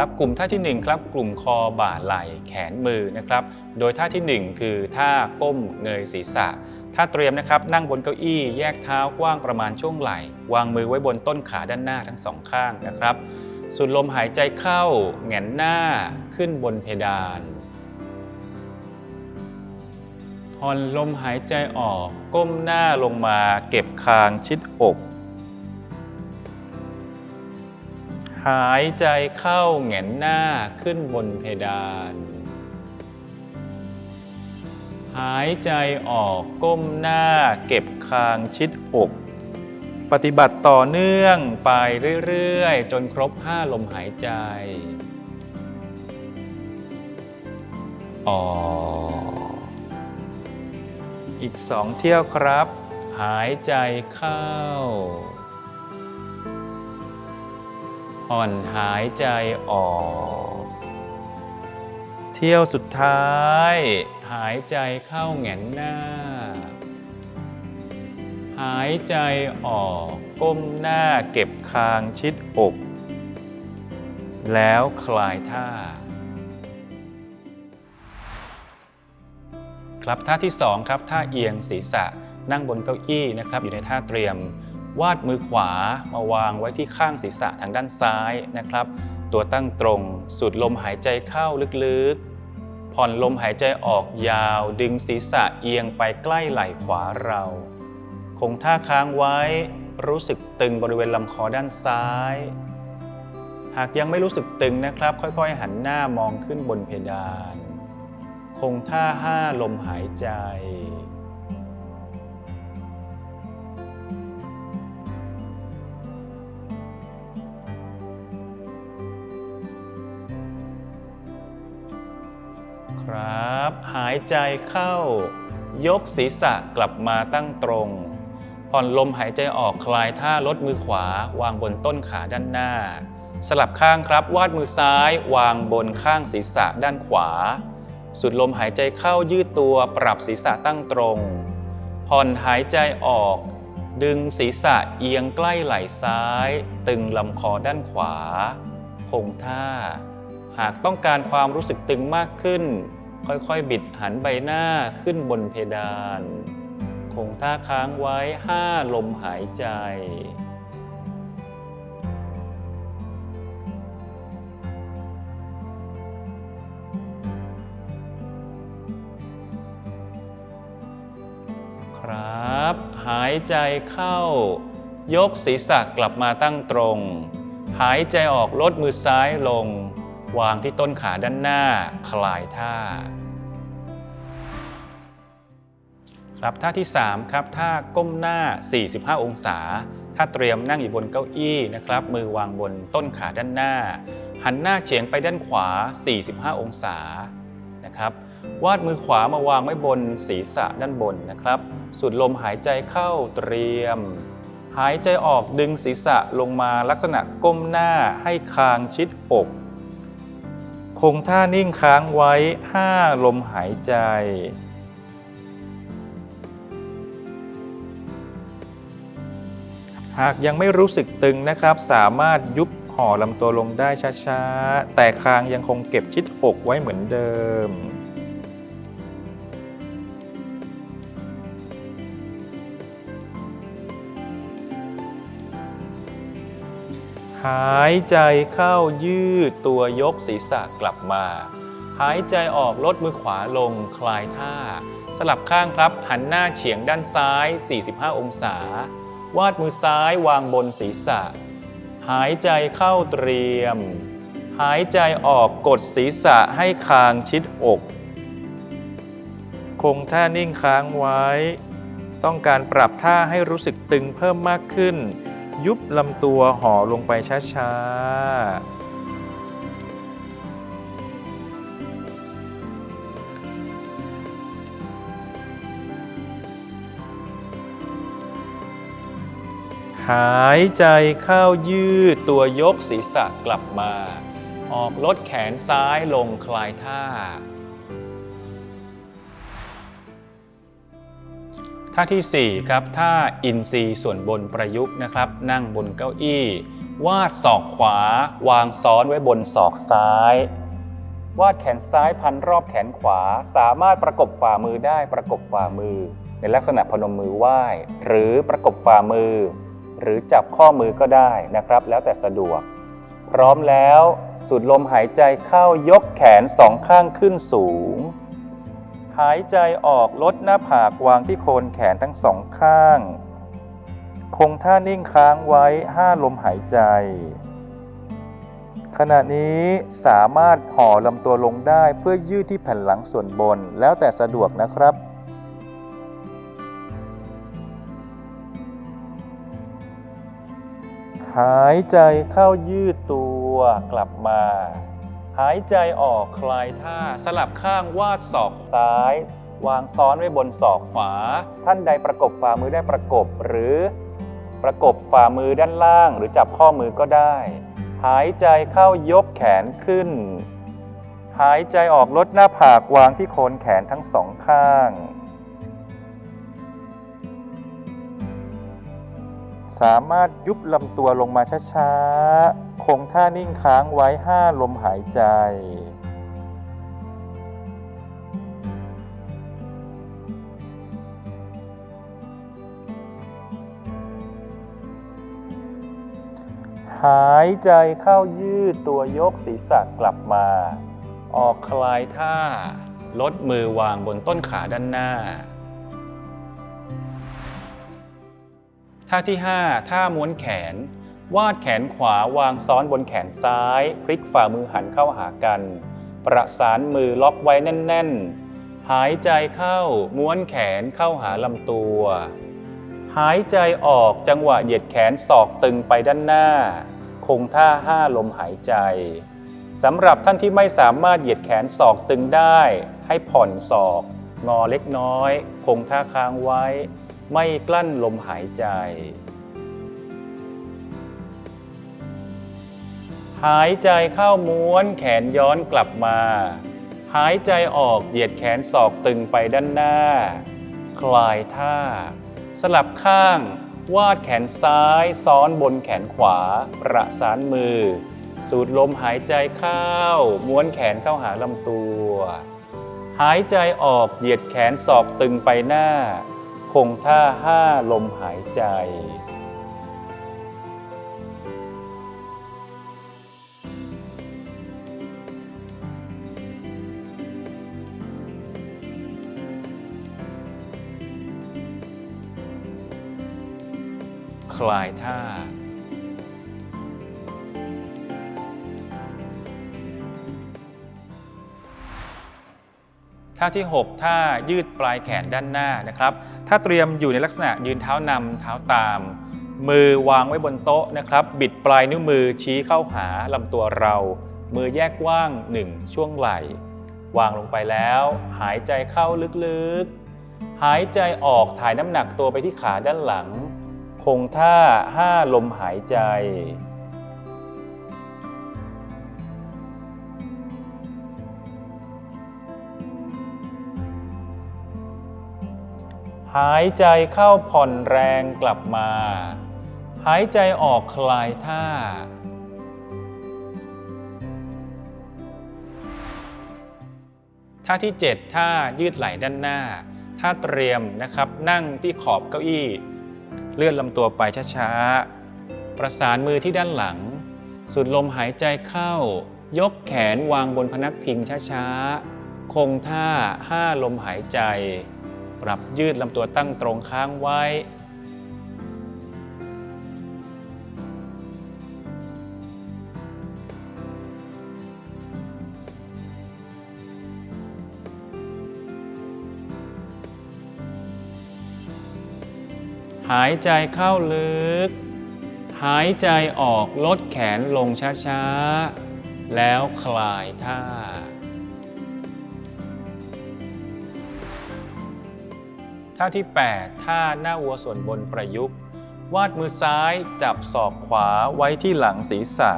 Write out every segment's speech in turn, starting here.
ครับกลุ่มท่าที่ 1 ครับ กลุ่มคอบ่าไหล่แขนมือนะครับ โดยท่าทีหนึ่1 คือท่าก้มเงยศีรษะถ้าเตรียมนะครับนั่งบนเก้าอี้แยกเท้ากว้างประมาณช่วงไหล่ วางมือไว้บนต้นขาด้านหน้าทั้งสองข้างนะครับ สูดลมหายใจเข้าแหงนหน้าขึ้นบนเพดานผ่อนลมหายใจออกก้มหน้าลงมาเก็บคางชิดอก หายใจเข้าแหงนหน้าขึ้นบนเพดาน หายใจออกก้มหน้าเก็บคางชิดอก ปฏิบัติต่อเนื่องไปเรื่อย ๆ จนครบ5ลมหายใจ ออกอีกสองเที่ยวครับ หายใจเข้า ผ่อนหายใจออก เที่ยวสุดท้าย หายใจเข้าแหงนหน้า หายใจออกก้มหน้าเก็บคางชิดอก แล้วคลายท่า ครับท่าที่ 2 ครับ ท่าเอียงศีรษะนั่งบนเก้าอี้นะครับ อยู่ในท่าเตรียม วาดมือขวามาวางไว้ที่ข้างศีรษะทางด้านซ้ายนะครับ ตัวตั้งตรง สูดลมหายใจเข้าลึกๆ ผ่อนลมหายใจออกยาว ดึงศีรษะเอียงไปใกล้ไหล่ขวาเรา คงท่าค้างไว้รู้สึกตึงบริเวณลำคอด้านซ้าย หากยังไม่รู้สึกตึงนะครับ ค่อยๆ หันหน้ามองขึ้นบนเพดาน คงท่าห้าลมหายใจ หายใจเข้า ยกศีรษะกลับมาตั้งตรง ผ่อนลมหายใจออกคลายท่าลดมือขวาวางบนต้นขาด้านหน้า สลับข้างครับวาดมือซ้าย วางบนข้างศีรษะด้านขวา สุดลมหายใจเข้ายืดตัวปรับศีรษะตั้งตรง ผ่อนหายใจออก ดึงศีรษะเอียงใกล้ไหล่ซ้าย ตึงลำคอด้านขวาคงท่า หากต้องการความรู้สึกตึงมากขึ้น ค่อยๆ บิดหันใบหน้าขึ้นบนเพดาน คงท่าค้างไว้ 5 ลมหายใจ ครับ หายใจเข้า ยกศีรษะกลับมาตั้งตรง หายใจออกลดมือซ้ายลง วางที่ต้นขาด้านหน้า คลายท่า ครับท่าที่ 3 ครับท่าก้มหน้า 45 องศา ถ้าเตรียมนั่งอยู่บนเก้าอี้นะครับ มือวางบนต้นขาด้านหน้า หันหน้าเฉียงไปด้านขวา 45 องศานะครับ วาดมือขวามาวางไว้บนศีรษะด้านบนนะครับสูดลมหายใจเข้าเตรียมหายใจออกดึงศีรษะลงมาลักษณะก้มหน้าให้คางชิดอก คงท่านิ่งค้างไว้ 5 ลมหายใจ หากยังไม่รู้สึกตึงนะครับ สามารถยุบห่อลำตัวลงได้ช้าๆ แต่คางยังคงเก็บชิดอกไว้เหมือนเดิม หายใจเข้ายืดตัวยกศีรษะกลับมา หายใจออกลดมือขวาลงคลายท่า สลับข้างครับ หันหน้าเฉียงด้านซ้าย 45 องศา วาดมือซ้ายวางบนศีรษะ หายใจเข้าเตรียม หายใจออกกดศีรษะให้คางชิดอก คงท่านิ่งค้างไว้ ต้องการปรับท่าให้รู้สึกตึงเพิ่มมากขึ้น ยุบลำตัวห่อลงไปช้าๆ หายใจเข้ายืดตัวยกศีรษะกลับมา ออกลดแขนซ้ายลงคลายท่า ท่าที่4ครับท่าอินทรีย์ส่วนบนประยุกต์นะครับ นั่งบนเก้าอี้ วาดศอกขวา วางซ้อนไว้บนศอกซ้าย วาดแขนซ้ายพันรอบแขนขวา สามารถประกบฝ่ามือได้ประกบฝ่ามือ ในลักษณะพนมมือไหว้ หรือประกบฝ่ามือ หรือจับข้อมือก็ได้นะครับ แล้วแต่สะดวก พร้อมแล้วสูดลมหายใจเข้ายกแขนสองข้างขึ้นสูง หายใจออกลดหน้าผากวางที่โคนแขนทั้งสองข้าง คงท่านิ่งค้างไว้ห้าลมหายใจ ขณะนี้สามารถห่อลำตัวลงได้เพื่อยืดที่แผ่นหลังส่วนบนแล้วแต่สะดวกนะครับหายใจเข้ายืดตัวกลับมา หายใจออกคลายท่าสลับข้างวาดศอกซ้าย วางซ้อนไว้บนศอกขวา ท่านใดประกบฝ่ามือได้ประกบหรือ ประกบฝ่ามือด้านล่าง หรือจับข้อมือก็ได้ หายใจเข้ายกแขนขึ้น หายใจออกลดหน้าผากวางที่โคนแขนทั้งสองข้าง สามารถยุบลำตัวลงมาช้าๆ คงท่านิ่งค้างไว้ 5 ลมหายใจ หายใจเข้ายืดตัวยกศีรษะกลับมา ออกคลายท่า ลดมือวางบนต้นขาด้านหน้า ท่าที่ 5 ท่าม้วนแขน วาดแขนขวาวางซ้อนบนแขนซ้าย พลิกฝ่ามือหันเข้าหากัน ประสานมือล็อกไว้แน่น ๆ หายใจเข้าม้วนแขนเข้าหาลำตัว หายใจออกจังหวะเหยียดแขนศอกตึงไปด้านหน้า คงท่าห้าลมหายใจสำหรับท่านที่ไม่สามารถเหยียดแขนศอกตึงได้ ให้ผ่อนศอก งอเล็กน้อย คงท่าค้างไว้ ไม่กลั้นลมหายใจ หายใจเข้าม้วนแขนย้อนกลับมา หายใจออกเหยียดแขนศอกตึงไปด้านหน้า คลายท่า สลับข้าง วาดแขนซ้ายซ้อนบนแขนขวา ประสานมือ สูดลมหายใจเข้า ม้วนแขนเข้าหาลำตัว หายใจออกเหยียดแขนศอกตึงไปหน้า คงท่าห้าลมหายใจ คลายท่าท่าที่ 6 ท่ายืดปลายแขนด้านหน้านะครับ ถ้าเตรียมอยู่ในลักษณะยืนเท้านำเท้าตาม มือวางไว้บนโต๊ะนะครับ บิดปลายนิ้วมือชี้เข้าหาลำตัวเรา มือแยกกว้าง 1 ช่วงไหล่ วางลงไปแล้ว หายใจเข้าลึกๆ หายใจออกถ่ายน้ำหนักตัวไปที่ขาด้านหลัง คงท่า 5 ลมหายใจ หายใจเข้าผ่อนแรงกลับมา หายใจออกคลายท่า ท่าที่ 7 ท่ายืดไหล่ด้านหน้า ท่าเตรียมนะครับนั่งที่ขอบเก้าอี้ เลื่อนลำตัวไปช้าๆ ประสานมือที่ด้านหลัง สูดลมหายใจเข้า ยกแขนวางบนพนักพิงช้าๆ คงท่า 5 ลมหายใจ ปรับยืดลำตัวตั้งตรงค้างไว้ หายใจเข้าลึก หายใจออกลดแขนลงช้า ๆ แล้วคลายท่า ท่าที่ 8 ท่าหน้าวัวส่วนบนประยุกต์ วาดมือซ้ายจับศอกขวาไว้ที่หลังศีรษะ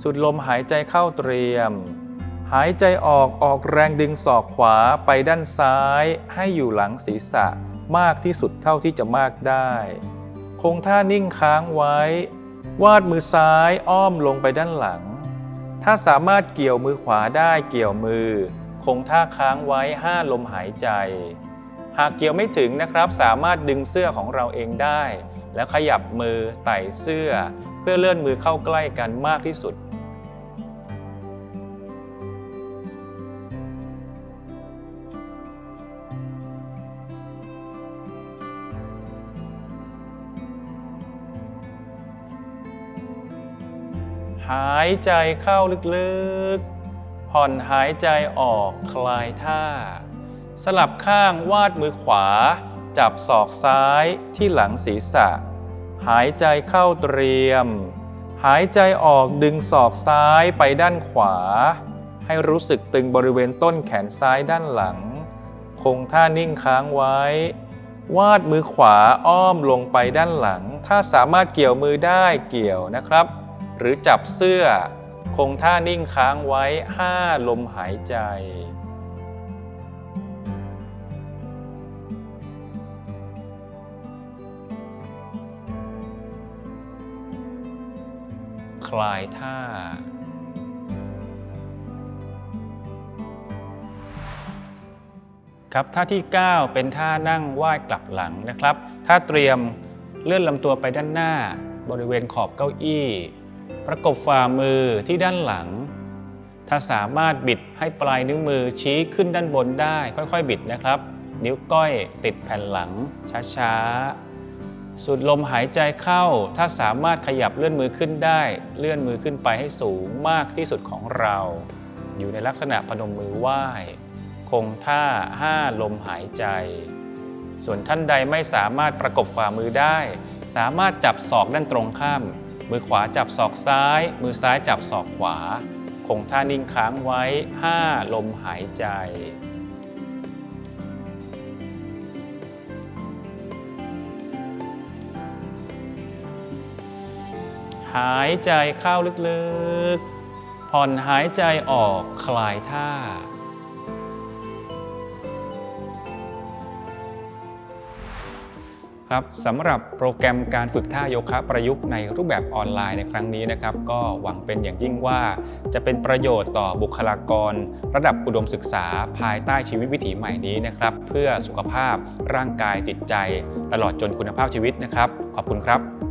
สุดลมหายใจเข้าเตรียม หายใจออกออกแรงดึงศอกขวาไปด้านซ้ายให้อยู่หลังศีรษะมากที่สุดเท่าที่จะมากได้ คงท่านิ่งค้างไว้ วาดมือซ้ายอ้อมลงไปด้านหลัง ถ้าสามารถเกี่ยวมือขวาได้เกี่ยวมือ คงท่าค้างไว้ 5 ลมหายใจ หากเกี่ยวไม่ถึงนะครับ สามารถดึงเสื้อของเราเองได้ แล้วขยับมือไต่เสื้อ เพื่อเลื่อนมือเข้าใกล้กันมากที่สุดหายใจเข้าลึกๆ ผ่อนหายใจออกคลายท่า สลับข้างวาดมือขวา จับศอกซ้ายที่หลังศีรษะ หายใจเข้าเตรียม หายใจออกดึงศอกซ้ายไปด้านขวา ให้รู้สึกตึงบริเวณต้นแขนซ้ายด้านหลัง คงท่านิ่งค้างไว้ วาดมือขวาอ้อมลงไปด้านหลัง ถ้าสามารถเกี่ยวมือได้เกี่ยวนะครับ หรือจับเสื้อ คงท่านิ่งค้างไว้ 5 ลมหายใจ คลายท่า ครับท่าที่ 9 เป็นท่านั่งไหว้กลับหลังนะครับถ้าเตรียมเลื่อนลำตัวไปด้านหน้า บริเวณขอบเก้าอี้ ประกบฝ่ามือที่ด้านหลัง ถ้าสามารถบิดให้ปลายนิ้วมือชี้ขึ้นด้านบนได้ ค่อยๆ บิดนะครับ นิ้วก้อยติดแผ่นหลังช้าๆ สูดลมหายใจเข้า ถ้าสามารถขยับเลื่อนมือขึ้นได้ เลื่อนมือขึ้นไปให้สูงมากที่สุดของเรา อยู่ในลักษณะพนมมือไหว้ คงท่า5ลมหายใจ ส่วนท่านใดไม่สามารถประกบฝ่ามือได้ สามารถจับศอกด้านตรงข้าม มือขวาจับศอกซ้าย มือซ้ายจับศอกขวา คงท่านิ่งค้างไว้ 5 ลมหายใจ หายใจเข้าลึกๆ ผ่อนหายใจออกคลายท่า ครับสำหรับโปรแกรมการฝึกท่าโยคะประยุกต์ในรูปแบบออนไลน์ในครั้งนี้นะครับ ก็หวังเป็นอย่างยิ่งว่า จะเป็นประโยชน์ต่อบุคลากร ระดับอุดมศึกษาภายใต้ชีวิตวิถีใหม่นี้นะครับ เพื่อสุขภาพร่างกายจิตใจ ตลอดจนคุณภาพชีวิตนะครับ ขอบคุณครับ